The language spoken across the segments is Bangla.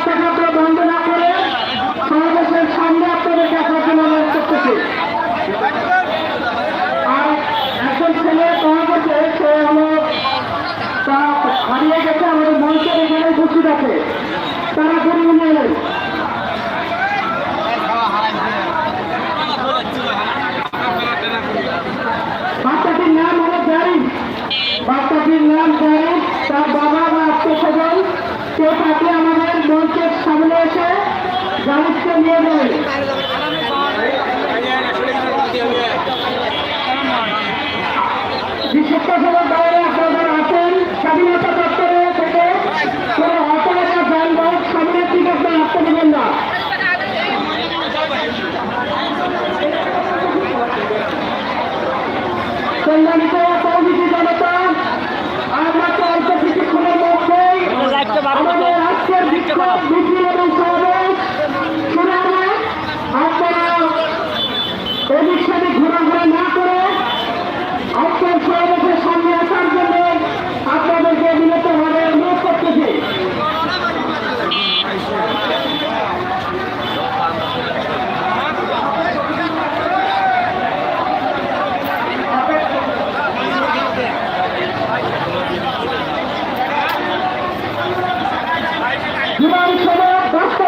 অনুরোধ করতেছি আমাদের পিছনে রাস্তাঘাট বন্ধ না করে সমাবেশের সামনে আপনাদের দেখার জন্য অনুরোধ করতেছি আর একজন ছেলে পাওয়া গেছে সে হলো তা হারিয়ে গেছে আমাদের মঞ্চের এখানে উপস্থিত আছে তারা করে নিয়ে এলেন বাচ্চাটির নাম হলো জারিফ বাচ্চাটির নাম জারিফ তার বাবা বা আত্মীয় কেউ তাকে আমাদের মঞ্চের সামনে এসে জারিফকে নিয়ে সময়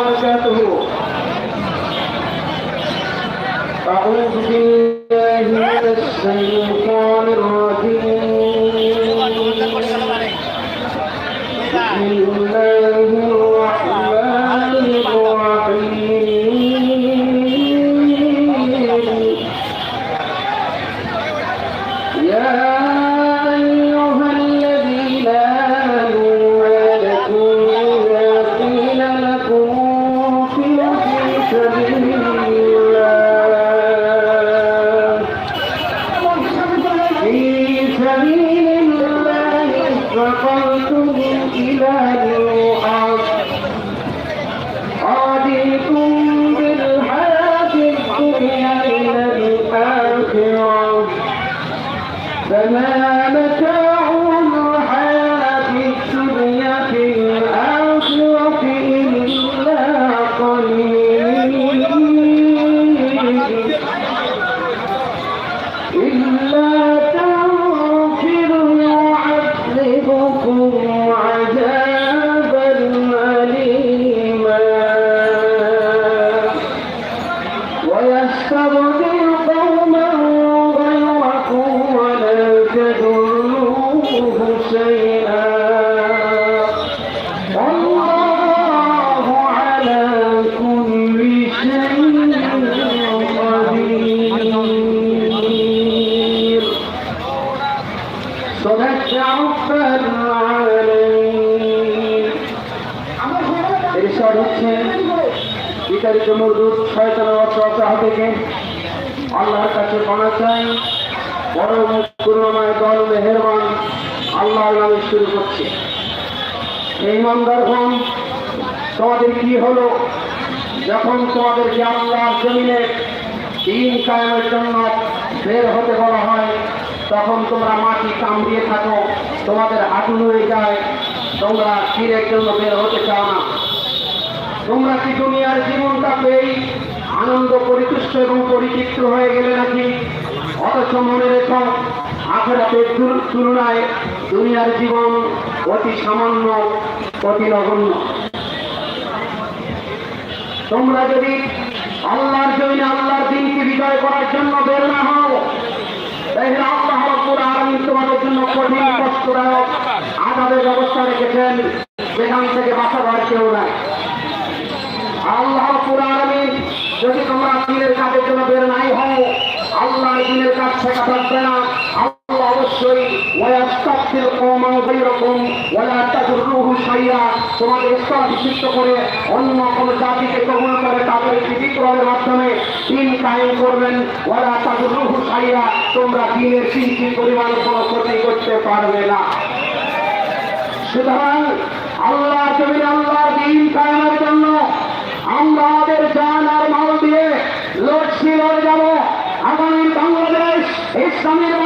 أعوذ بالله ইরশাদ হচ্ছে বিতাড়িত মজদুর শয়তানের অত্যাচার থেকে আল্লাহর কাছে কণা চাই। বড় করুণাময় দল মেহেরবান আল্লাহর নামে শুরু করছে। এই ইমানদার তোমাদের কি হলো? যখন তোমাদের আল্লাহর জমিনে দিন কায়েমের জন্য বের হতে বলা হয় তখন তোমরা মাটি কামড়িয়ে থাকো, তোমাদের হাঁটু হয়ে যায়। তোমরা তীরের জন্য বের হতে চাও না। তোমরা কি দুনিয়ার জীবনটা পেয়েই আনন্দ, পরিতুষ্ট এবং পরিচিত্র হয়ে গেলে নাকি? অথচ মনে রেখো, আখেরাতের তুল- তুলনায় দুনিয়ার জীবন অতি সামান্য, অতি নগণ্য। তোমরা যদি আল্লাহর জন্য আল্লাহর দিনকে বিজয় করার জন্য বের না হও তাহলে আল্লাহ রব্বুল আলামিন তোমাদের জন্য কঠিন কষ্টদায়ক ব্যবস্থা রেখেছেন। সেখান থেকে বাঁচাবার কেউ নাই। আল্লাহ আলামিন, যদি তোমরা দিনের কাজের জন্য বের নাই হও আল্লাহ দিনের শেখা থাকবে না। আল্লাহ অবশ্যই, ওয়াস্তাগফির কওমান গায়রাকুম, ওয়ালা তাদুরুহু শাইয়া। তোমাদের স্তর বিশিষ্ট করে অন্য কোন জাতিকে কবুল করে তাদের বিক্রয়ের মাধ্যমে দিন কায়েম করবেন। ওয়ালা তাদুরুহু শাইয়া, তোমরা দিনের চিন্তি পরিমাণ কোনো ক্ষতি করতে পারবে না। সুতরাং আল্লাহ জমিনে আল্লাহ দিন কায়েমের জন্য আমরা আমাদের জান আর মাল দিয়ে লড়ছি লড়ে যাব আগামীর বাংলাদেশ ইসলামের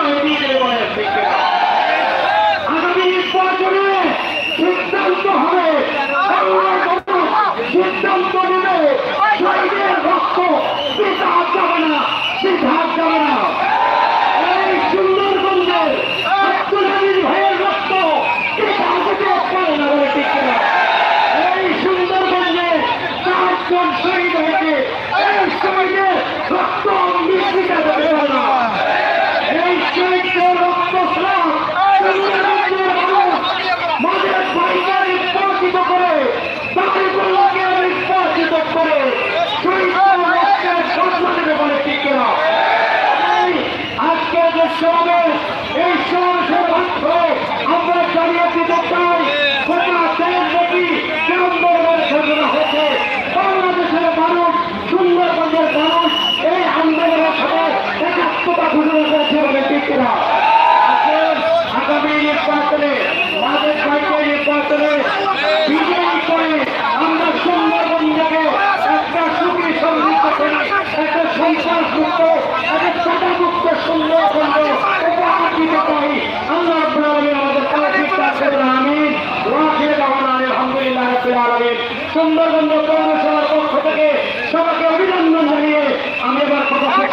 Thank you. বিশ্বাসমুক্ত এবং সদামুক্ত সুন্দর করব এটা আমরা দিতে পারি আল্লাহ আব্দুল আলমী আমাদের তৌফিক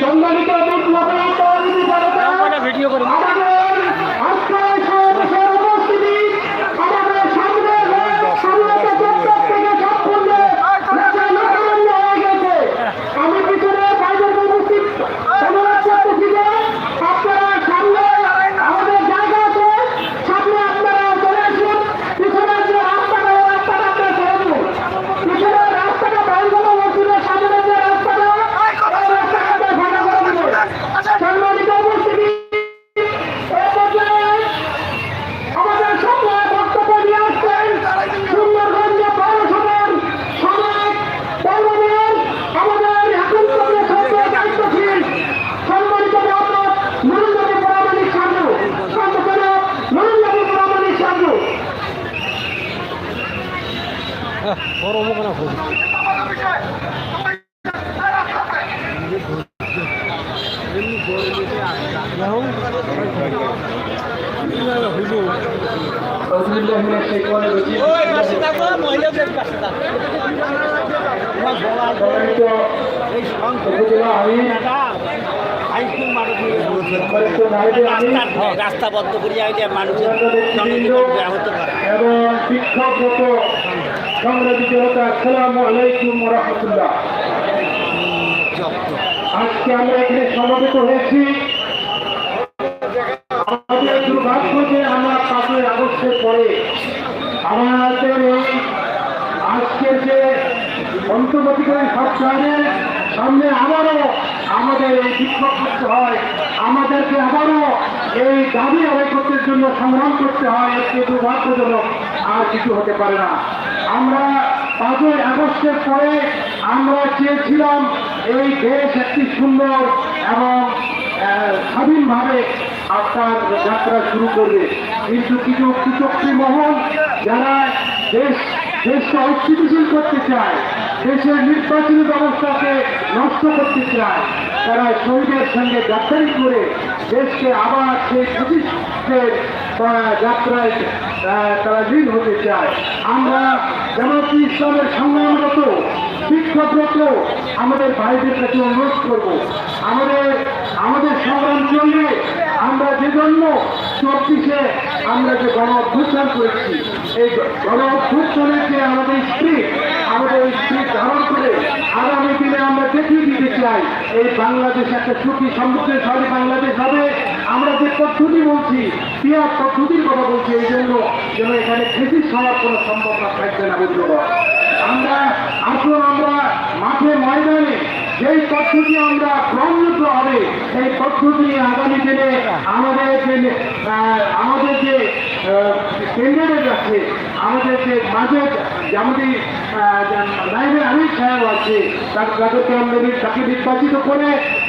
সম্মানিত ভিডিও করে। রাস্তা বন্ধ করিয়া হইলে মানুষের জনজীবন ব্যাহত করে এবং বিক্ষোভরত সংগ্রামী জনতা আসসালামু আলাইকুম রহমতুল্লাহ। আজকে আমরা এখানে সমবেত হয়েছি। অন্তর্বর্তীকালীন সরকারের সামনে আবারও আমাদের এই বিক্ষোভ করতে হয়। আমাদেরকে আবারও এই দাবি আদায় করতে জন্য সংগ্রাম করতে হয়। একটি দুর্ভাগ্যজনক আর কিছু হতে পারে না। আমরা পাঁচই আগস্টের পরে আমরা চেয়েছিলাম এই দেশ একটি সুন্দর এবং স্বাধীনভাবে আপনার যাত্রা শুরু করবে। কিন্তু কিছু কুচক্রী মহল যারা দেশ, দেশকে অস্থিতিশীল করতে চায় দেশের নির্বাচনী ব্যবস্থাকে নষ্ট করতে চায়। তারা শহীদের সঙ্গে গাদ্দারি করে দেশকে আবার সেই প্রতিষ্ঠের যাত্রায় তারা লীন হতে চায়। আমরা জামাতি ইসলামের সংগ্রামরত বিক্ষোভরত আমাদের ভাইদের কাছে অনুরোধ করব। আমাদের আমাদের সংগ্রাম চলবে। আমরা যে জন্য চব্বিশে আমরা যে গণ অভ্যুত্থান করেছি, এই গণ অভ্যুত্থানের যে আমাদের স্ত্রী, আমাদের এই স্ত্রী ধারণ করে আগামী দিনে আমরা দেখিয়ে দিতে চাই, এই বাংলাদেশ একটা সুখী সমৃদ্ধশালী বাংলাদেশ হবে। আমরা যে পদ্ধতি বলছি, পিয়ার পদ্ধতির কথা বলছি, এই জন্য যেন এখানে খেতি হওয়ার কোনো সম্ভাবনা থাকবে না আমরা আসুন আমরা মাঠে ময়দানে যেই পদ্ধতি আমরা গ্রহণযোগ্য হবে, সেই পদ্ধতি আগামী দিনে আমাদের আমাদের যে ক্যান্ডিডেট আছে আমাদের যে মাঝে আমাদের নাইবের আমির সাহেব আছে তাদেরকে আমরা তাকে নির্বাচিত করে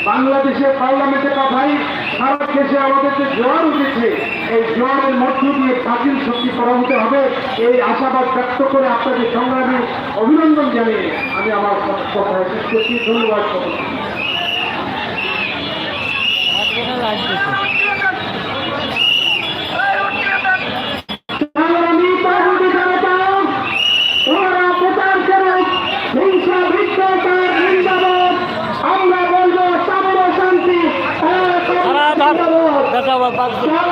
বাংলাদেশের পার্লামেন্টে পাঠাই সারা দেশে আমাদের যে জোয়ার উঠেছে, এই জোয়ারের মধ্য দিয়ে বাতিল শক্তি পরাভূত হবে, এই আশাবাদ ব্যক্ত করে আপনাদের সংগ্রামে অভিনন্দন জানিয়ে আমি আমার কথা শেষ করছি। ধন্যবাদ সকলকে। সংগ্রামী তরুণী জনতা, তোমরা প্রচার করো হিংসা বিদ্বেষের নিন্দাবাদ। আমরা বলব সাম্য শান্তি এক জিন্দাবাদ।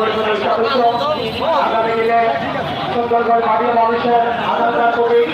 পরিষদের সদস্য আগামী দিনে সুন্দরগড় মাটির মানুষের আনন্দার প্রতীক